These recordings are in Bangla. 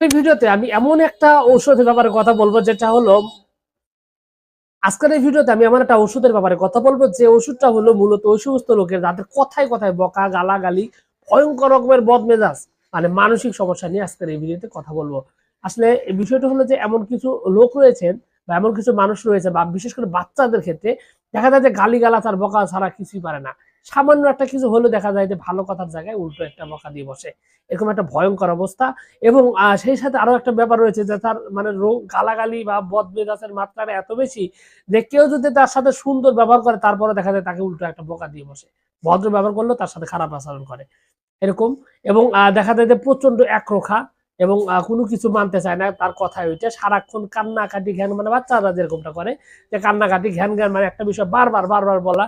এই ভিডিওতে আমি এমন একটা ঔষধের ব্যাপারে কথা বলব, যেটা হলো আজকের এই ভিডিওতে আমি এমন একটা ওষুধের ব্যাপারে কথা বলব, যে ওষুধটা হলো মূলত সমস্ত লোকের যাদের কথায় কথায় বকা, গালাগালি, ভয়ঙ্কর রকমের বদমেজাজ মানে মানসিক সমস্যা নিয়ে আজকের এই ভিডিওতে কথা বলব। আসলে এই বিষয়টা হলো যে এমন কিছু লোক রয়েছেন বা এমন কিছু মানুষ রয়েছে বা বিশেষ করে বাচ্চাদের ক্ষেত্রে দেখা যায় যে গালি গালা তার বকা ছাড়া কিছুই পারে না। সামান্য একটা কিছু হলে দেখা যায় যে ভালো কথার জায়গায় উল্টো একটা বকা দিয়ে বসে। এরকম একটা ভয়ঙ্কর অবস্থা। এবং সেই সাথে আরও একটা ব্যাপার রয়েছে যে তার মানে রোগ গালাগালি বা বদমেজাজের মাত্রাটা এত বেশি যে কেউ যদি তার সাথে সুন্দর ব্যবহার করে, তারপরে দেখা যায় তাকে উল্টো একটা বোকা দিয়ে বসে। ভদ্র ব্যবহার করলেও তার সাথে খারাপ আচরণ করে। এরকম। এবং দেখা যায় যে প্রচণ্ড একরোখা এবং কোনো কিছু মানতে চায় না। তার কথায় ওইটা সারাক্ষণ কান্নাকাটি ঘ্যান মানে বাচ্চারা যেরকমটা করে, যে কান্নাকাটি ঘ্যান ঘ্যান মানে একটা বিষয় বারবার বারবার বলা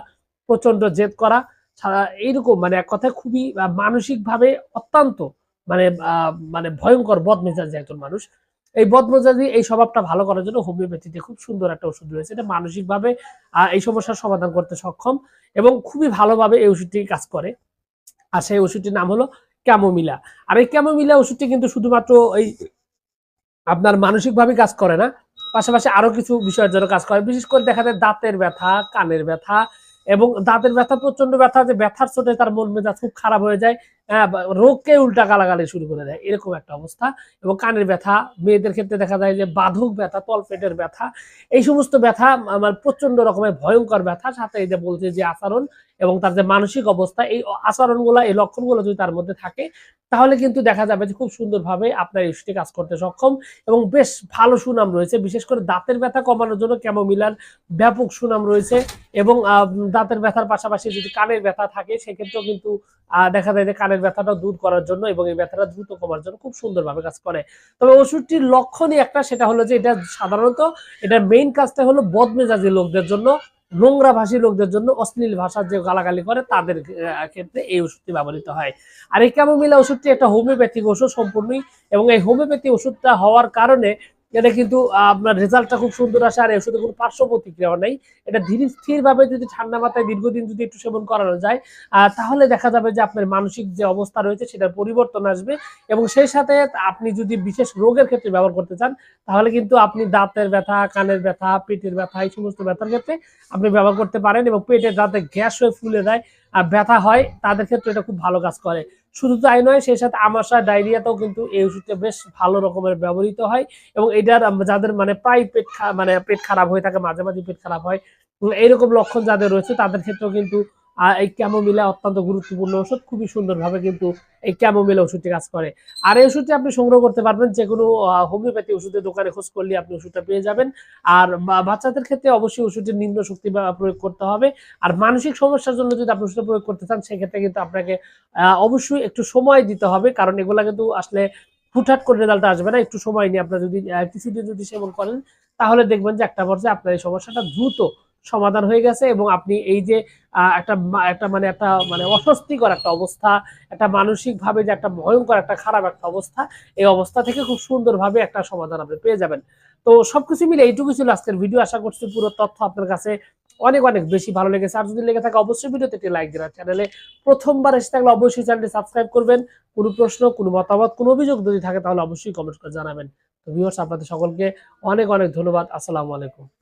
প্রচণ্ড জেদ করা সারা এইরকম মানে এক কথায় খুবই মানসিক ভাবে অত্যন্ত মানে মানে ভয়ঙ্কর বদমেজাজি একজন মানুষ। এই বদমেজাজি এই স্বভাবটা ভালো করার জন্য হোমিওপ্যাথিতে খুব সুন্দর একটা ওষুধ রয়েছে। এটা মানসিকভাবে এই সমস্যার সমাধান করতে সক্ষম এবং খুবই ভালোভাবে এই ওষুধটি কাজ করে। আর সেই ওষুধটির নাম হলো ক্যামোমিলা। আর এই ক্যামোমিলা ওষুধটি কিন্তু শুধুমাত্র এই আপনার মানসিকভাবে কাজ করে না, পাশাপাশি আরও কিছু বিষয়ের জন্য কাজ করে। বিশেষ করে দেখা যায় দাঁতের ব্যথা, কানের ব্যথা এবং দাঁতের ব্যথা প্রচণ্ড ব্যথা যে ব্যথার চোটে তার মন মেজাজ খুব খারাপ হয়ে যায় হ্যাঁ, রোগকে উল্টা গালাগালি শুরু করে দেয় এরকম একটা অবস্থা। এবং কানের ব্যথা মেয়েদের ক্ষেত্রে দেখা যায় যে বাধক ব্যথা তলপেটের ব্যথা এই সমস্ত ব্যথা আমার প্রচণ্ড রকমের ভয়ঙ্কর ব্যথা সাথে এই যে বলছে যে আচরণ এবং তার যে মানসিক অবস্থা এই আচরণগুলো এই লক্ষণগুলো যদি তার মধ্যে থাকে তাহলে কিন্তু দেখা যাবে যে খুব সুন্দরভাবে আপনার ওষুধটি কাজ করতে সক্ষম এবং বেশ ভালো সুনাম রয়েছে। বিশেষ করে দাঁতের ব্যথা কমানোর জন্য ক্যামোমিলার ব্যাপক সুনাম রয়েছে এবং দাঁতের ব্যথার পাশাপাশি যদি কানের ব্যথা থাকে, সেক্ষেত্রেও কিন্তু দেখা যায় যে কানের ব্যথাটা দূর করার জন্য এবং এই ব্যথাটা দ্রুত কমার জন্য খুব সুন্দরভাবে কাজ করে। তবে ওষুধটির লক্ষণই একটা, সেটা হলো যে এটা সাধারণত এটার মেইন কাজটা হলো বদমেজাজি লোকদের জন্য নোংরা ভাষী লোকদের জন্য অশ্লীল ভাষার যে গালাগালি করে, তাদের ক্ষেত্রে এই ওষুধটি ব্যবহৃত হয়। আর এই ক্যামোমিলা ওষুধটি একটা হোমিওপ্যাথিক ওষুধ সম্পূর্ণই এবং এই হোমিওপ্যাথি ওষুধটা হওয়ার কারণে এটা কিন্তু আপনার রেজাল্টটা খুব সুন্দর আসে আর এই ওষুধে কোনো পার্শ্ব প্রতিক্রিয়া নেই। এটা ধীরে স্থিরভাবে যদি ঠান্ডা মাথায় দীর্ঘদিন যদি একটু সেবন করানো যায় তাহলে দেখা যাবে যে আপনার মানসিক যে অবস্থা রয়েছে সেটার পরিবর্তন আসবে এবং সেই সাথে আপনি যদি বিশেষ রোগের ক্ষেত্রে ব্যবহার করতে চান, তাহলে কিন্তু আপনি দাঁতের ব্যথা, কানের ব্যথা, পেটের ব্যথা, এই সমস্ত ব্যথার ক্ষেত্রে আপনি ব্যবহার করতে পারেন এবং পেটে যাতে গ্যাস হয়ে ফুলে যায়, আর ব্যথা হয়, তাদের ক্ষেত্রে এটা খুব ভালো কাজ করে। শুধু তাই নয়, সেই সাথে আমাশা, ডায়রিয়াতেও কিন্তু এই ওষুধটা বেশ ভালো রকমের ব্যবহৃত হয় এবং এটার যাদের মানে প্রায় পেট মানে পেট খারাপ হয়ে থাকে, মাঝে মাঝে পেট খারাপ হয় এইরকম লক্ষণ যাদের রয়েছে, তাদের ক্ষেত্রেও কিন্তু আহ, এই ক্যামোমিলা অত্যন্ত গুরুত্বপূর্ণ ওষুধ খুবই সুন্দরভাবে কিন্তু এই ক্যামোমিলা ওষুধটি কাজ করে। আর এই ওষুধটি আপনি সংগ্রহ করতে পারবেন যে কোনো হোমিওপ্যাথি ওষুধের দোকানে খোঁজ করলে আপনি ওষুধটা পেয়ে যাবেন। আর বাচ্চাদের ক্ষেত্রে অবশ্যই ওষুধের নিম্ন শক্তি প্রয়োগ করতে হবে। আর মানসিক সমস্যার জন্য যদি আপনি ওষুধটা প্রয়োগ করতে চান সেক্ষেত্রে কিন্তু আপনাকে অবশ্যই একটু সময় দিতে হবে কারণ এগুলা কিন্তু আসলে হুটহাট করে রেজাল্ট আসবে না। একটু সময় নিয়ে আপনার যদি কিছুদিন যদি সেবন করেন তাহলে দেখবেন যে একটা পর্যায়ে আপনার এই সমস্যাটা দ্রুত সমাধান হয়ে গেছে এবং আপনি এই যে একটা একটা মানে একটা মানে অস্বস্তিকর একটা অবস্থা, একটা মানসিক ভাবে যে একটা ভয়ঙ্কর, একটা খারাপ একটা অবস্থা, এই অবস্থা থেকে খুব সুন্দরভাবে একটা সমাধান আপনি পেয়ে যাবেন। তো সবকিছু মিলে এইটুকু ছিল আজকের ভিডিও। আশা করছি পুরো তথ্য আপনার কাছে অনেক অনেক বেশি ভালো লেগেছে। আর যদি লেগে থাকে, অবশ্যই ভিডিওতে একটি লাইক দিন চ্যানেলে প্রথমবার এসে থাকলে অবশ্যই চ্যানেলটি সাবস্ক্রাইব করবেন। কোনো প্রশ্ন, কোনো মতামত, কোনো অভিযোগ যদি থাকে, তাহলে অবশ্যই কমেন্ট করে জানাবেন। তো ভিউয়ার্স আপনাদের সকলকে অনেক অনেক ধন্যবাদ। আসসালামু আলাইকুম।